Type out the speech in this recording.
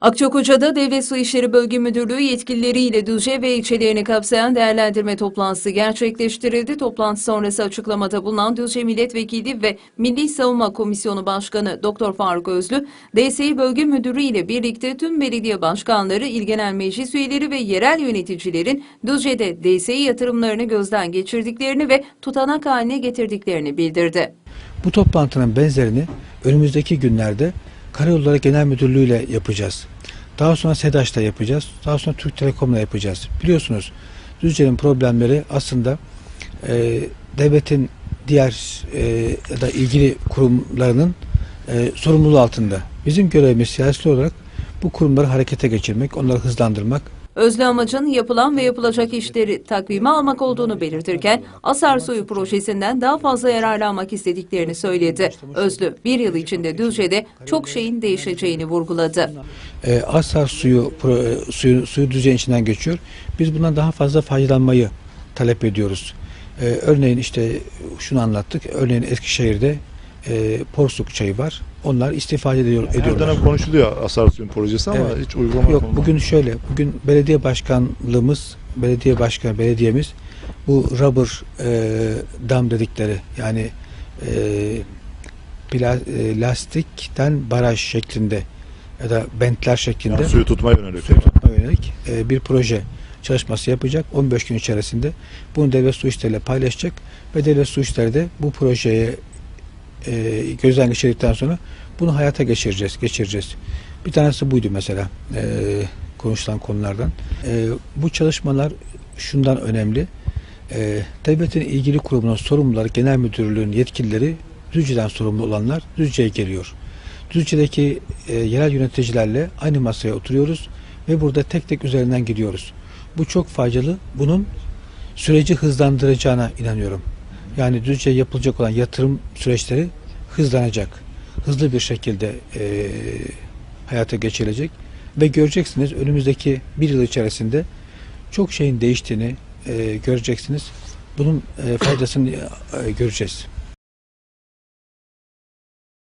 Akçakoca'da Devlet Su İşleri Bölge Müdürlüğü yetkilileriyle Düzce ve ilçelerini kapsayan değerlendirme toplantısı gerçekleştirildi. Toplantı sonrası açıklamada bulunan Düzce Milletvekili ve Milli Savunma Komisyonu Başkanı Dr. Faruk Özlü, DSİ Bölge Müdürü ile birlikte tüm belediye başkanları, il genel meclis üyeleri ve yerel yöneticilerin Düzce'de DSİ yatırımlarını gözden geçirdiklerini ve tutanak haline getirdiklerini bildirdi. Bu toplantının benzerini önümüzdeki günlerde Karayolları Genel Müdürlüğü ile yapacağız. Daha sonra SEDAŞ'ta yapacağız. Daha sonra Türk Telekom'la yapacağız. Biliyorsunuz Düzce'nin problemleri aslında e, devletin diğer e, ya da ilgili kurumlarının e, sorumluluğu altında. Bizim görevimiz siyasi olarak bu kurumları harekete geçirmek, onları hızlandırmak, Özlü amacın yapılan ve yapılacak işleri takvime almak olduğunu belirtirken Asar Suyu projesinden daha fazla yararlanmak istediklerini söyledi. Özlü bir yıl içinde Düzce'de çok şeyin değişeceğini vurguladı. e, Asar suyu, pro- suyu, suyu düzeyin içinden geçiyor. Biz bundan daha fazla faydalanmayı talep ediyoruz. E, örneğin işte şunu anlattık. Örneğin Eskişehir'de e, porsuk çayı var. Onlar istifade ediyor, Her ediyorlar. dönem konuşuluyor Asar Suyun projesi ama Evet. hiç uygulama Yok olmadı. bugün şöyle. Bugün belediye başkanlığımız, belediye başkan, belediyemiz bu rubber e, dam dedikleri yani e, pla- e, lastikten baraj şeklinde ya da bentler şeklinde Yani suyu tutmaya yönelik. suyu tutma yönelik e, bir proje çalışması yapacak. 15 gün içerisinde bunu devlet su işleriyle paylaşacak ve devlet su işleri de bu projeye e, gözden geçirdikten sonra bunu hayata geçireceğiz. geçireceğiz. Bir tanesi buydu mesela e, konuşulan konulardan. E, bu çalışmalar şundan önemli. E, devletin ilgili kurumunun sorumluları, genel müdürlüğün yetkilileri Düzce'den sorumlu olanlar Düzce'ye geliyor. Düzce'deki e, yerel yöneticilerle aynı masaya oturuyoruz ve burada tek tek üzerinden gidiyoruz. Bu çok faydalı. Bunun süreci hızlandıracağına inanıyorum. Yani Düzce'ye yapılacak olan yatırım süreçleri hızlanacak. Hızlı bir şekilde e, hayata geçirilecek ve göreceksiniz önümüzdeki bir yıl içerisinde çok şeyin değiştiğini e, göreceksiniz. Bunun e, faydasını e, göreceğiz.